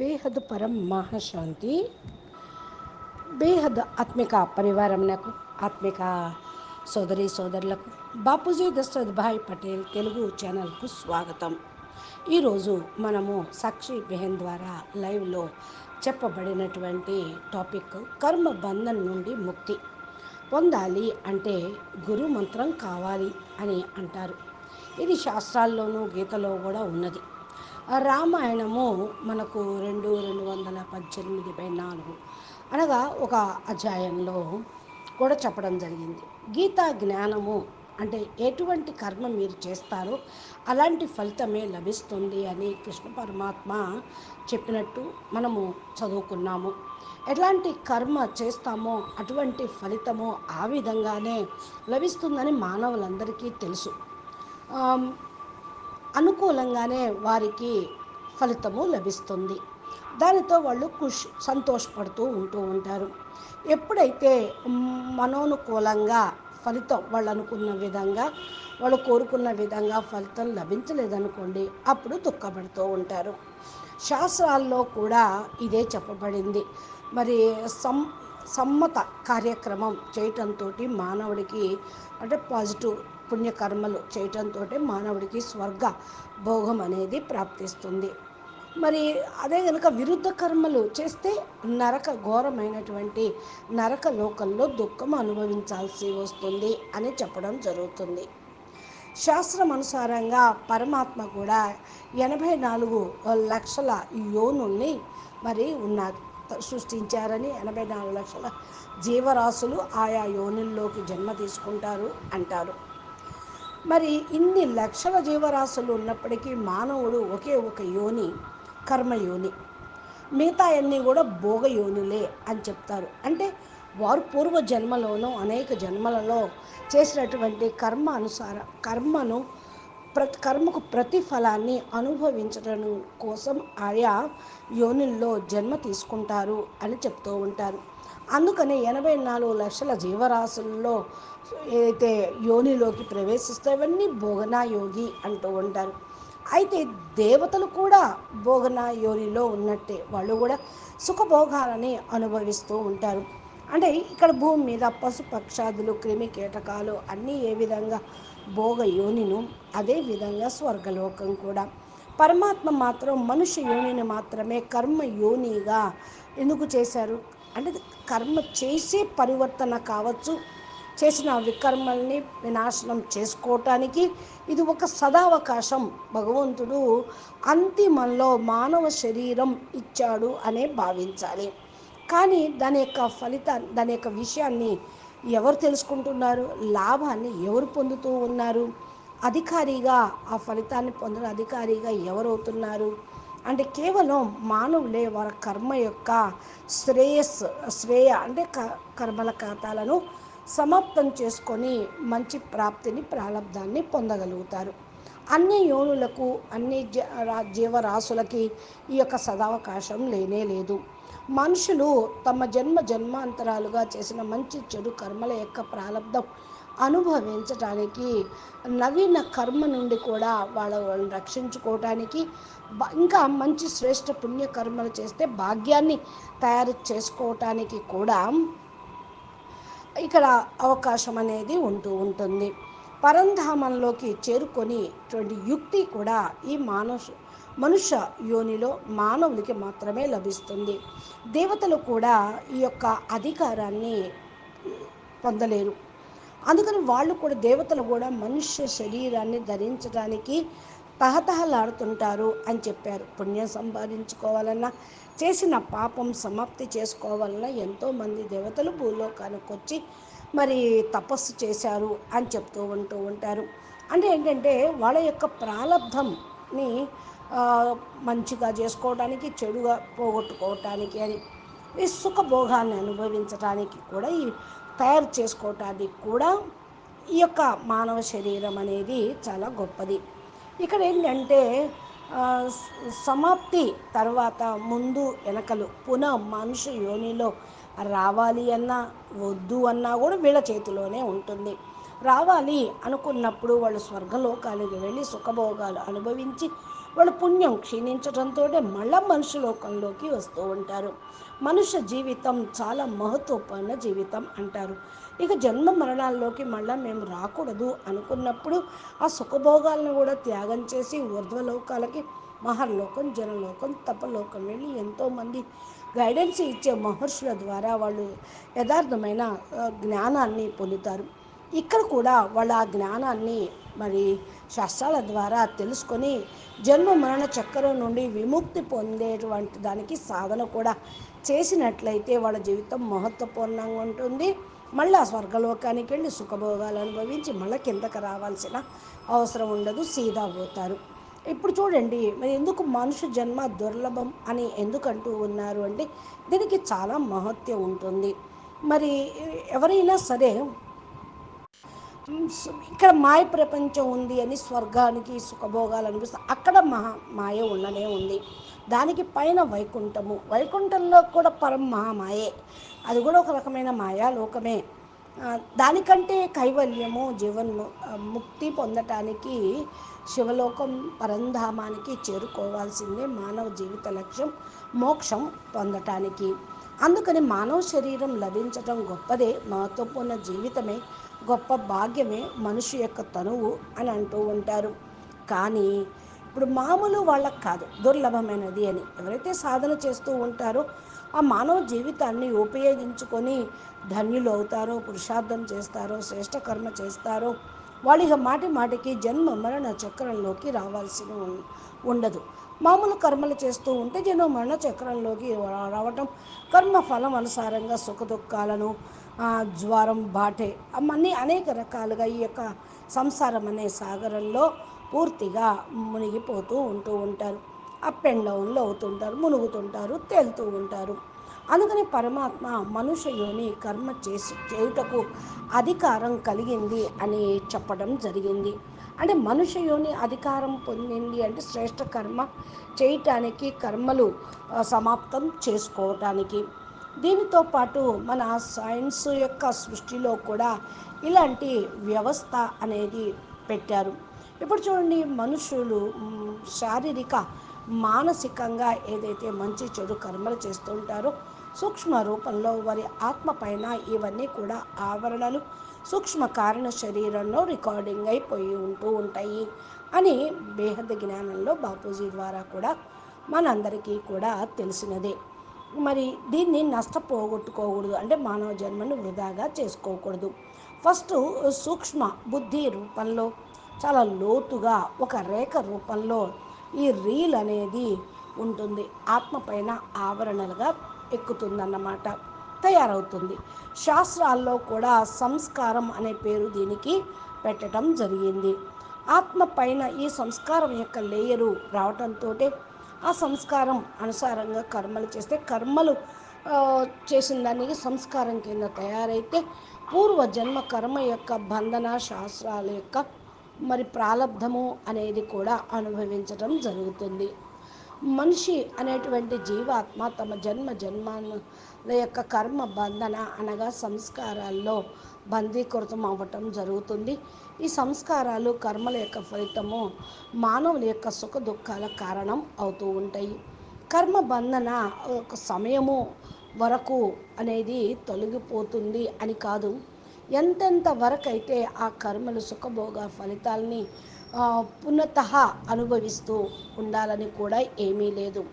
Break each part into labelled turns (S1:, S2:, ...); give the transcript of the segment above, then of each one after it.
S1: బేహద్ పరం మహాశాంతి బేహద్ ఆత్మిక పరివారంకు ఆత్మిక సోదరి సోదరులకు బాపూజీ దశరథ్ భాయ్ పటేల్ తెలుగు ఛానల్కు స్వాగతం. ఈరోజు మనము సాక్షి బెహన్ ద్వారా లైవ్లో చెప్పబడినటువంటి టాపిక్ కర్మ బంధన్ నుండి ముక్తి. పొందాలి అంటే గురు మంత్రం కావాలి అని అంటారు. ఇది శాస్త్రాల్లోనూ గీతలో కూడా ఉన్నది. రామాయణము మనకు రెండు రెండు వందల పద్దెనిమిది బై నాలుగు అనగా ఒక అధ్యాయంలో కూడా చెప్పడం జరిగింది. గీతా జ్ఞానము అంటే ఎటువంటి కర్మ మీరు చేస్తారో అలాంటి ఫలితమే లభిస్తుంది అని కృష్ణ పరమాత్మ చెప్పినట్టు మనము చదువుకున్నాము. ఎలాంటి కర్మ చేస్తామో అటువంటి ఫలితము ఆ విధంగానే లభిస్తుందని మానవులందరికీ తెలుసు. అనుకూలంగానే వారికి ఫలితము లభిస్తుంది. దానితో వాళ్ళు ఖుష్ సంతోషపడుతూ ఉంటూ ఉంటారు. ఎప్పుడైతే మనోనుకూలంగా ఫలితం వాళ్ళు అనుకున్న విధంగా వాళ్ళు కోరుకున్న విధంగా ఫలితం లభించలేదనుకోండి అప్పుడు దుఃఖపడుతూ ఉంటారు. శాస్త్రాల్లో కూడా ఇదే చెప్పబడింది. మరి సం సమ్మత కార్యక్రమం చేయటంతో మానవుడికి అంటే పాజిటివ్ పుణ్యకర్మలు చేయటంతో మానవుడికి స్వర్గ భోగం అనేది ప్రాప్తిస్తుంది. మరి అదే కనుక విరుద్ధ కర్మలు చేస్తే నరక ఘోరమైనటువంటి నరక లోకంలో దుఃఖం అనుభవించాల్సి వస్తుంది అని చెప్పడం జరుగుతుంది. శాస్త్రం అనుసారంగా పరమాత్మ కూడా ఎనభై నాలుగు లక్షల యోనుల్ని మరి ఉన్నారు సృష్టించారని ఎనభై నాలుగు లక్షల జీవరాశులు ఆయా యోనుల్లోకి జన్మ తీసుకుంటారు అంటారు. మరి ఇన్ని లక్షల జీవరాశులు ఉన్నప్పటికీ మానవుడు ఒకే ఒక యోని కర్మయోని. మిగతా అన్నీ కూడా భోగ యోనిలే అని చెప్తారు. అంటే వారు పూర్వ జన్మలోనూ అనేక జన్మలలో చేసినటువంటి కర్మ అనుసార కర్మను ప్ర కర్మకు ప్రతిఫలాన్ని అనుభవించడం కోసం ఆయా యోనుల్లో జన్మ తీసుకుంటారు అని చెప్తూ ఉంటారు. అందుకని ఎనభై నాలుగు లక్షల జీవరాశుల్లో ఏదైతే యోనిలోకి ప్రవేశిస్తే అవన్నీ భోగనాయోగి అంటూ ఉంటారు. అయితే దేవతలు కూడా భోగన యోనిలో ఉన్నట్టే వాళ్ళు కూడా సుఖభోగాలని అనుభవిస్తూ ఉంటారు. అంటే ఇక్కడ భూమి మీద పశు పక్షాదులు క్రిమి కీటకాలు అన్నీ ఏ విధంగా భోగ యోనిను అదే విధంగా స్వర్గలోకం కూడా. పరమాత్మ మాత్రం మనుష్య యోనిని మాత్రమే కర్మ యోనిగా ఎందుకు చేశారు? అంటే కర్మ చేసే పరివర్తన కావచ్చు. చేసిన వికర్మల్ని వినాశనం చేసుకోవటానికి ఇది ఒక సదావకాశం. భగవంతుడు అంతిమంలో మానవ శరీరం ఇచ్చాడు అనే భావించాలి. కానీ దాని యొక్క ఫలితాన్ని దాని యొక్క విషయాన్ని ఎవరు తెలుసుకుంటున్నారు? లాభాన్ని ఎవరు పొందుతూ ఉన్నారు? అధికారిగా ఆ ఫలితాన్ని పొందిన అధికారిగా ఎవరవుతున్నారు? అంటే కేవలం మానవులే వారి కర్మ యొక్క శ్రేయస్ శ్రేయ అంటే క కర్మల ఖాతాలను సమాప్తం చేసుకొని మంచి ప్రాప్తిని ప్రారంధాన్ని పొందగలుగుతారు. అన్ని యోనులకు అన్ని జీవరాశులకి ఈ యొక్క సదావకాశం లేనే లేదు. మనుషులు తమ జన్మ జన్మాంతరాలుగా చేసిన మంచి చెడు కర్మల యొక్క ప్రారంధం అనుభవించటానికి నవీన కర్మ నుండి కూడా వాళ్ళని రక్షించుకోవటానికి ఇంకా మంచి శ్రేష్ఠ పుణ్యకర్మలు చేస్తే భాగ్యాన్ని తయారు చేసుకోవటానికి కూడా ఇక్కడ అవకాశం అనేది ఉంటూ ఉంటుంది. పరంధామంలోకి చేరుకొని యుక్తి కూడా ఈ మానసు మనుష్య యోనిలో మానవునికి మాత్రమే లభిస్తుంది. దేవతలు కూడా ఈ యొక్క అధికారాన్ని పొందలేరు. అందుకని వాళ్ళు కూడా దేవతలు కూడా మనుష్య శరీరాన్ని ధరించడానికి తహతహలాడుతుంటారు అని చెప్పారు. పుణ్యం సంపాదించుకోవాలన్నా చేసిన పాపం సమాప్తి చేసుకోవాలన్నా ఎంతోమంది దేవతలు భూలోకానికి వచ్చి మరి తపస్సు చేశారు అని చెప్తూ ఉంటూ ఉంటారు. అంటే ఏంటంటే వాళ్ళ యొక్క ప్రారంధంని మంచిగా చేసుకోవడానికి చెడుగా పోగొట్టుకోవటానికి అని ఈ సుఖభోగాన్ని అనుభవించడానికి కూడా ఈ తయారు చేసుకోవటానికి కూడా ఈ యొక్క మానవ శరీరం అనేది చాలా గొప్పది. ఇక్కడ ఏంటంటే సమాప్తి తర్వాత ముందు వెనకలు పునః మనుషు యోనిలో రావాలి అన్నా వద్దు అన్నా కూడా వీళ్ళ చేతిలోనే ఉంటుంది. రావాలి అనుకున్నప్పుడు వాళ్ళు స్వర్గలోకానికి వెళ్ళి సుఖభోగాలు అనుభవించి వాళ్ళ పుణ్యం క్షీణించడంతో మళ్ళా మనుషు లోకంలోకి వస్తూ ఉంటారు. మనుష్య జీవితం చాలా మహత్వపూర్ణ జీవితం అంటారు. ఇక జన్మ మరణాల్లోకి మళ్ళీ మేము రాకూడదు అనుకున్నప్పుడు ఆ సుఖభోగాలను కూడా త్యాగం చేసి ఊర్ధ్వలోకాలకి మహర్లోకం జనలోకం తపలోకం వెళ్ళి ఎంతోమంది గైడెన్స్ ఇచ్చే మహర్షుల ద్వారా వాళ్ళు యథార్థమైన జ్ఞానాన్ని పొందుతారు. ఇక్కడ కూడా వాళ్ళ ఆ జ్ఞానాన్ని మరి శాస్త్రాల ద్వారా తెలుసుకొని జన్మ మరణ చక్రం నుండి విముక్తి పొందేటువంటి దానికి సాధన కూడా చేసినట్లయితే వాళ్ళ జీవితం మహత్వపూర్ణంగా ఉంటుంది. మళ్ళా స్వర్గలోకానికి వెళ్ళి సుఖభోగాలు అనుభవించి మళ్ళీ కిందకు రావాల్సిన అవసరం ఉండదు సీదా పోతారు. ఇప్పుడు చూడండి మరి ఎందుకు మనుషు జన్మ దుర్లభం అని ఎందుకంటూ ఉన్నారు అంటే దీనికి చాలా మహత్యం ఉంటుంది. మరి ఎవరైనా సరే ఇక్కడ మాయ ప్రపంచం ఉంది అని స్వర్గానికి సుఖభోగాలు అనిపిస్తుంది అక్కడ మహా మాయ ఉండనే ఉంది. దానికి పైన వైకుంఠము. వైకుంఠంలో కూడా పరం మహామాయే. అది కూడా ఒక రకమైన మాయాలోకమే దానికంటే కైవల్యము జీవన్ ముక్తి పొందటానికి శివలోకం పరంధామానికి చేరుకోవాల్సిందే మానవ జీవిత లక్ష్యం మోక్షం పొందటానికి. అందుకని మానవ శరీరం లభించటం గొప్పదే. మహత్వపూర్ణ జీవితమే. గొప్ప భాగ్యమే మనిషి యొక్క తనువు అని అంటూ ఉంటారు. కానీ ఇప్పుడు మామూలు వాళ్ళకి కాదు దుర్లభమైనది అని. ఎవరైతే సాధన చేస్తూ ఉంటారో ఆ మానవ జీవితాన్ని ఉపయోగించుకొని ధన్యులు అవుతారో పురుషార్థం చేస్తారో శ్రేష్ట కర్మ చేస్తారో వాళ్ళు ఇక మాటి మాటికి జన్మ మరణ చక్రంలోకి రావాల్సి ఉండదు. మామూలు కర్మలు చేస్తూ ఉంటే జన్మ మరణ చక్రంలోకి రావటం కర్మ ఫలం అనుసారంగా సుఖ దుఃఖాలను జ్వరం బాటే అన్నీ అనేక రకాలుగా ఈ యొక్క సంసారం అనే సాగరంలో పూర్తిగా మునిగిపోతూ ఉంటూ ఉంటారు. అప్ అండ్ డౌన్లో అవుతుంటారు మునుగుతుంటారు తేలుతూ ఉంటారు. అందుకని పరమాత్మ మనుష్య యోని కర్మ చేసి చేయుటకు అధికారం కలిగింది అని చెప్పడం జరిగింది. అంటే మనుష్య యోని అధికారం పొందింది అంటే శ్రేష్ఠ కర్మ చేయటానికి కర్మలు సమాప్తం చేసుకోవటానికి. దీనితో పాటు మన సైన్స్ యొక్క సృష్టిలో కూడా ఇలాంటి వ్యవస్థ అనేది పెట్టారు. ఇప్పుడు చూడండి మనుషులు శారీరక మానసికంగా ఏదైతే మంచి చెడు కర్మలు చేస్తుంటారో సూక్ష్మ రూపంలో వారి ఆత్మ పైన ఇవన్నీ కూడా ఆవరణలు సూక్ష్మ కారణ శరీరంలో రికార్డింగ్ అయిపోయి ఉంటూ ఉంటాయి అని బేహద జ్ఞానంలో బాపూజీ ద్వారా కూడా మనందరికీ కూడా తెలిసినదే. మరి దీన్ని నష్టపోగొట్టుకోకూడదు. అంటే మానవ జన్మను వృధాగా చేసుకోకూడదు. ఫస్ట్ సూక్ష్మ బుద్ధి రూపంలో చాలా లోతుగా ఒక రేఖ రూపంలో ఈ రీల్ అనేది ఉంటుంది. ఆత్మ పైన ఆవరణలుగా ఎక్కుతుందన్నమాట. తయారవుతుంది. శాస్త్రాల్లో కూడా సంస్కారం అనే పేరు దీనికి పెట్టడం జరిగింది. ఆత్మ పైన ఈ సంస్కారం యొక్క లేయరు రావటంతో ఆ సంస్కారం అనుసారంగా కర్మలు చేస్తే కర్మలు చేసిన దానికి సంస్కారం కింద తయారైతే పూర్వ జన్మ కర్మ యొక్క బంధన శాస్త్రాల యొక్క మరి ప్రారంధము అనేది కూడా అనుభవించడం జరుగుతుంది. మనిషి అనేటువంటి జీవాత్మ తమ జన్మ జన్మాల యొక్క కర్మ బంధన అనగా సంస్కారాల్లో బందీకృతం అవ్వటం జరుగుతుంది. ఈ సంస్కారాలు కర్మల యొక్క ఫలితము మానవుల యొక్క సుఖ దుఃఖాల కారణం అవుతూ ఉంటాయి. కర్మ బంధన ఒక సమయము వరకు అనేది తొలగిపోతుంది అని కాదు. ఎంతెంత వరకైతే ఆ కర్మలు సుఖభోగ ఫలితాల్ని పునత అనుభవిస్తూ ఉండాలని కూడా ఏమీ లేదు.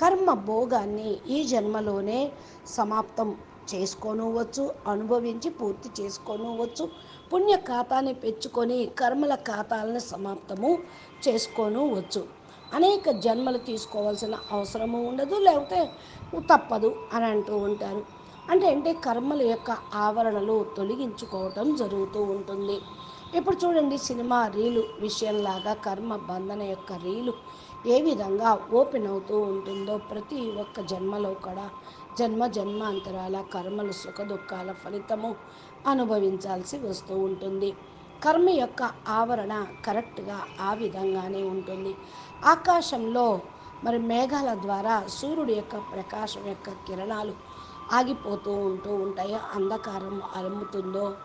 S1: కర్మ భోగాన్ని ఈ జన్మలోనే సమాప్తం చేసుకోనవచ్చు అనుభవించి పూర్తి చేసుకోనవచ్చు. పుణ్య ఖాతాని పెంచుకొని కర్మల ఖాతాలను సమాప్తము చేసుకోనవచ్చు. అనేక జన్మలు తీసుకోవాల్సిన అవసరము ఉండదు లేకపోతే తప్పదు అని అంటూ ఉంటారు. అంటే అంటే కర్మల యొక్క ఆవరణలు తొలగించుకోవటం జరుగుతూ ఉంటుంది. ఇప్పుడు చూడండి సినిమా రీలు విషయంలాగా కర్మ బంధన యొక్క రీలు ఏ విధంగా ఓపెన్ అవుతూ ఉంటుందో ప్రతి ఒక్క జన్మలో కూడా జన్మ జన్మాంతరాల కర్మలు సుఖ దుఃఖాల ఫలితము అనుభవించాల్సి వస్తూ ఉంటుంది. కర్మ యొక్క ఆవరణ కరెక్ట్గా ఆ విధంగానే ఉంటుంది. ఆకాశంలో మరి మేఘాల ద్వారా సూర్యుడి యొక్క ప్రకాశం యొక్క కిరణాలు ఆగిపోతూ ఉంటూ ఉంటాయి. అంధకారం అలుముతుందో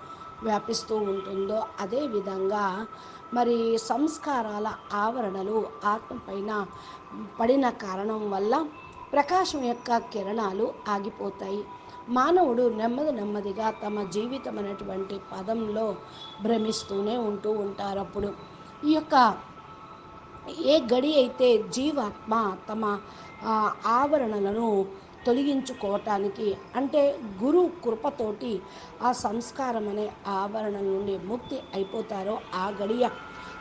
S1: వ్యాపిస్తూ ఉంటుందో అదేవిధంగా మరి సంస్కారాల ఆవరణలు ఆత్మ పైన పడిన కారణం వల్ల ప్రకాశం యొక్క కిరణాలు ఆగిపోతాయి. మానవుడు నెమ్మది నెమ్మదిగా తమ జీవితం అనేటువంటి పదంలో భ్రమిస్తూనే ఉంటూ ఉంటారు అప్పుడు. ఈ యొక్క ఏ గడి అయితే జీవాత్మ తమ ఆవరణలను తొలగించుకోవటానికి అంటే గురు కృపతోటి ఆ సంస్కారం అనే ఆవరణ నుండి ముక్తి అయిపోతారో ఆ గడియ.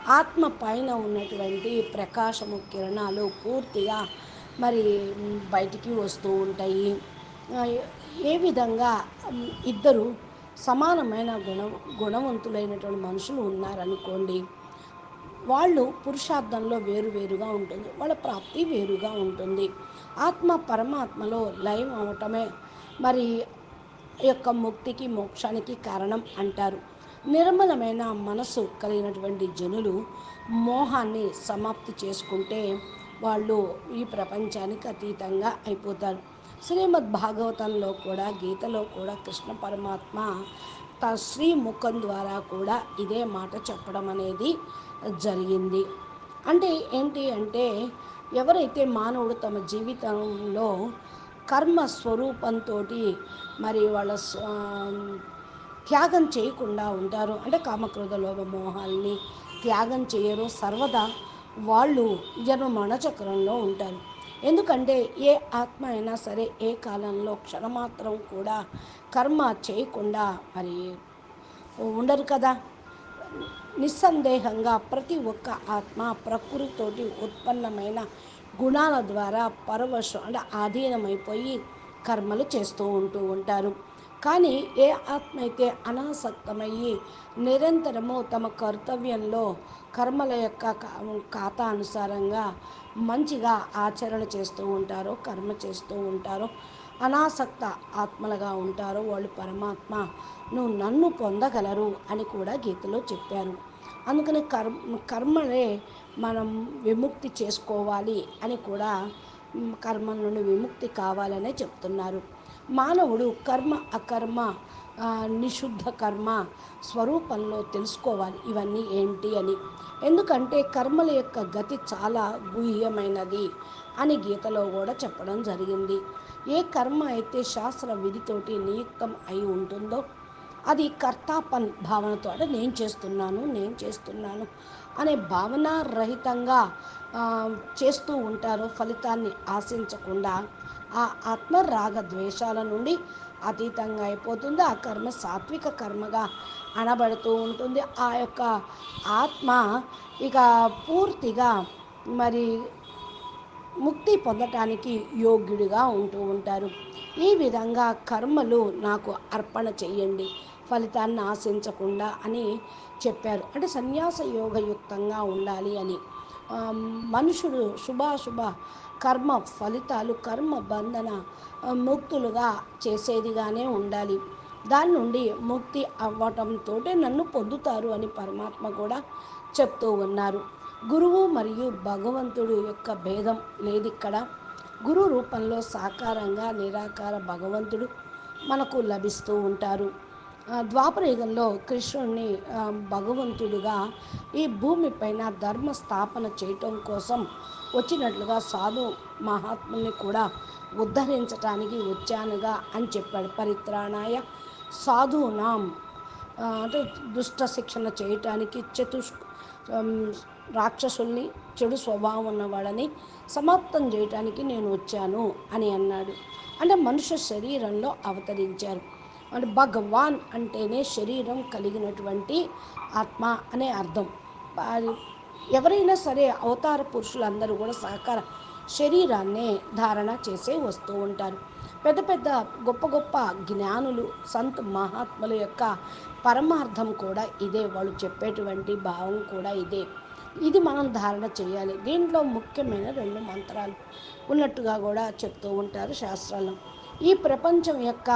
S1: ఆత్మ పైన ఉన్నటువంటి ప్రకాశము కిరణాలు పూర్తిగా మరి బయటికి వస్తూ ఉంటాయి. ఏ విధంగా ఇద్దరు సమానమైన గుణ గుణవంతులైనటువంటి మనుషులు ఉన్నారనుకోండి వాళ్ళు పురుషార్థంలో వేరువేరుగా ఉంటుంది వాళ్ళ ప్రాప్తి వేరుగా ఉంటుంది. ఆత్మ పరమాత్మలో లయం అవటమే మరి యొక్క ముక్తికి మోక్షానికి కారణం అంటారు. నిర్మలమైన మనసు కలిగినటువంటి జనులు మోహాన్ని సమాప్తి చేసుకుంటే వాళ్ళు ఈ ప్రపంచానికి అతీతంగా అయిపోతారు. శ్రీమద్ భాగవతంలో కూడా గీతలో కూడా కృష్ణ పరమాత్మ తన శ్రీ ముఖం ద్వారా కూడా ఇదే మాట చెప్పడం అనేది జరిగింది. అంటే ఏంటి అంటే ఎవరైతే మానవుడు తమ జీవితంలో కర్మ స్వరూపంతో మరి వాళ్ళ స్వ- త్యాగం చేయకుండా ఉంటారు అంటే కామక్రోధ లోభ మోహాల్ని త్యాగం చేయరు సర్వదా వాళ్ళు జన్మమరణ చక్రంలో ఉంటారు. ఎందుకంటే ఏ ఆత్మ అయినా సరే ఏ కాలంలో క్షణమాత్రం కూడా కర్మ చేయకుండా మరి ఉండరు కదా. నిస్సందేహంగా ప్రతి ఒక్క ఆత్మ ప్రకృతితోటి ఉత్పన్నమైన గుణాల ద్వారా పరవశం అంటే ఆధీనమైపోయి కర్మలు చేస్తూ ఉంటూ ఉంటారు. కానీ ఏ ఆత్మ అయితే అనాసక్తమయ్యి నిరంతరము తమ కర్తవ్యంలో కర్మల యొక్క కా- ఖాతా అనుసారంగా మంచిగా ఆచరణ చేస్తూ ఉంటారో కర్మ చేస్తూ ఉంటారో అనాసక్త ఆత్మలుగా ఉంటారో వాళ్ళు పరమాత్మ నువ్వు నన్ను పొందగలరు అని కూడా గీతలో చెప్పారు. అందుకని కర్మ కర్మలే మనం విముక్తి చేసుకోవాలి అని కూడా కర్మ నుండి విముక్తి కావాలనే చెప్తున్నారు. మానవుడు కర్మ అకర్మ నిశుద్ధ నిషుద్ధ కర్మ స్వరూపంలో తెలుసుకోవాలి. ఇవన్నీ ఏంటి అని. ఎందుకంటే కర్మల యొక్క గతి చాలా గుహ్యమైనది అని గీతలో కూడా చెప్పడం జరిగింది. ఏ కర్మ అయితే శాస్త్ర విధితోటి నియుక్తం అయి ఉంటుందో అది కర్తాపన్ భావనతో అంటే నేను చేస్తున్నాను నేను చేస్తున్నాను అనే భావన రహితంగా చేస్తూ ఉంటారో. ఫలితాన్ని ఆశించకుండా ఆ ఆత్మ రాగ ద్వేషాల నుండి అతీతంగా అయిపోతుంది. ఆ కర్మ సాత్విక కర్మగా అనబడుతూ ఉంటుంది. ఆ యొక్క ఆత్మ ఇక పూర్తిగా మరి ముక్తి పొందటానికి యోగ్యుడిగా ఉంటూ ఉంటారు. ఈ విధంగా కర్మలు నాకు అర్పణ చెయ్యండి ఫలితాన్ని ఆశించకుండా అని చెప్పారు. అంటే సన్యాస యోగయుక్తంగా ఉండాలి అని. మనుషుడు శుభాశుభ కర్మ ఫలితాలు కర్మ బంధన ముక్తులుగా చేసేదిగానే ఉండాలి. దాని నుండి ముక్తి అవ్వటంతో నన్ను పొందుతారు అని పరమాత్మ కూడా చెప్తూ ఉన్నారు. గురువు మరియు భగవంతుడు యొక్క భేదం లేదు ఇక్కడ గురు రూపంలో సాకారంగా నిరాకార భగవంతుడు మనకు లభిస్తూ ఉంటారు. ద్వాపరయుగంలో కృష్ణుణ్ణి కృష్ణుడిని భగవంతుడుగా ఈ భూమిపైన ధర్మ స్థాపన చేయటం కోసం వచ్చినట్లుగా సాధు మహాత్ముల్ని కూడా ఉద్ధరించటానికి వచ్చానుగా అని చెప్పాడు పరిత్రాణాయ. సాధునాం అంటే దుష్ట శిక్షణ చేయటానికి చతుష్ రాక్షసుల్ని చెడు స్వభావం ఉన్న వాళ్ళని సమాప్తం చేయటానికి నేను వచ్చాను అని అన్నాడు. అంటే మనుష్య శరీరంలో అవతరించారు. అంటే భగవాన్ అంటేనే శరీరం కలిగినటువంటి ఆత్మ అనే అర్థం. ఎవరైనా సరే అవతార పురుషులందరూ కూడా సహకార శరీరాన్నే ధారణ చేసే వస్తూ ఉంటారు. పెద్ద పెద్ద గొప్ప గొప్ప జ్ఞానులు సంత్ మహాత్ముల యొక్క పరమార్థం కూడా ఇదే. వాళ్ళు చెప్పేటువంటి భావం కూడా ఇదే. ఇది మనం ధారణ చేయాలి. దీంట్లో ముఖ్యమైన రెండు మంత్రాలు ఉన్నట్టుగా కూడా చెప్తూ ఉంటారు శాస్త్రాల్లో. ఈ ప్రపంచం యొక్క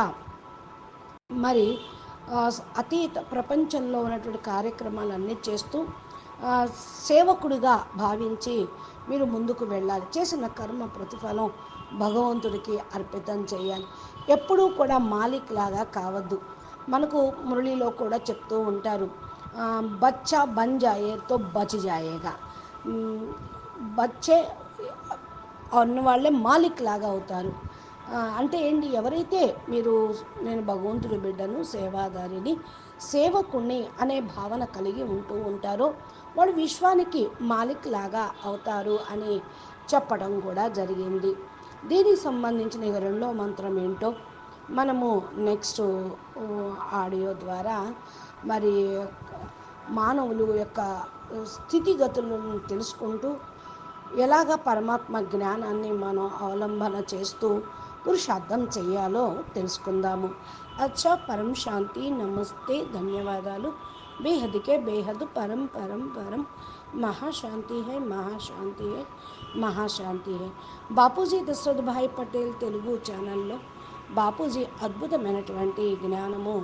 S1: మరి అతీత ప్రపంచంలో ఉన్నటువంటి కార్యక్రమాలన్నీ చేస్తూ సేవకుడిగా భావించి మీరు ముందుకు వెళ్ళాలి. చేసిన కర్మ ప్రతిఫలం భగవంతుడికి అర్పితం చేయాలి. ఎప్పుడూ కూడా మాలిక్ లాగా కావద్దు. మనకు మురళిలో కూడా చెప్తూ ఉంటారు బచ్చ బచ్చా బన్ బచ్ జాయేగా. బచ్చే అన్న వాళ్ళే మాలిక్ లాగా అవుతారు. అంటే ఏంటి ఎవరైతే మీరు నేను భగవంతుడి బిడ్డను సేవాదారిని సేవకుణ్ణి అనే భావన కలిగి ఉంటూ ఉంటారో వాడు విశ్వానికి మాలిక్ లాగా అవుతారు అని చెప్పడం కూడా జరిగింది. దీనికి సంబంధించిన రెండో మంత్రం ఏంటో మనము నెక్స్ట్ ఆడియో ద్వారా మరి మానవులు యొక్క స్థితిగతులను తెలుసుకుంటూ ఎలాగ పరమాత్మ జ్ఞానాన్ని మనం అవలంబన చేస్తూ పురుషార్థం చేయాలో తెలుసుకుందాము. అచ్చా పరం శాంతి నమస్తే ధన్యవాదాలు. బేహద్కే బేహద్ పరం పరం పరం. మహాశాంతి hi Mahashanti hi Mahashanti hi Bapuji Dasharath Bhai Patel Telugu ఛానల్లో బాపూజీ అద్భుతమైనటువంటి జ్ఞానము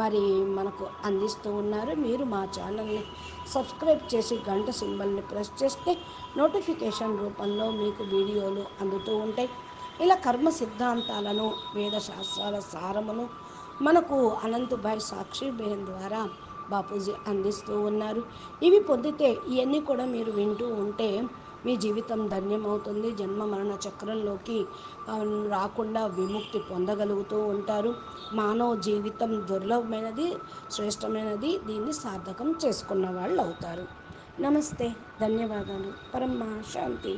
S1: మరి మనకు అందిస్తూ ఉన్నారు. మీరు మా ఛానల్ని సబ్స్క్రైబ్ చేసి గంట సింబల్ని ప్రెస్ చేస్తే నోటిఫికేషన్ రూపంలో మీకు వీడియోలు అందుతూ ఉంటాయి. ఇలా కర్మ సిద్ధాంతాలను వేద శాస్త్రాల సారమును మనకు అనంతభాయ్ సాక్షి బేన్ ద్వారా బాపూజీ అందిస్తూ ఉన్నారు. ఇవి పొందితే ఇవన్నీ కూడా మీరు వింటూ ఉంటే మీ జీవితం ధన్యమవుతుంది. జన్మ మరణ చక్రంలోకి రాకుండా విముక్తి పొందగలుగుతూ ఉంటారు. మానవ జీవితం దుర్లభమైనది శ్రేష్టమైనది దీన్ని సార్థకం చేసుకున్న వాళ్ళు అవుతారు నమస్తే ధన్యవాదాలు. పరమ శాంతి.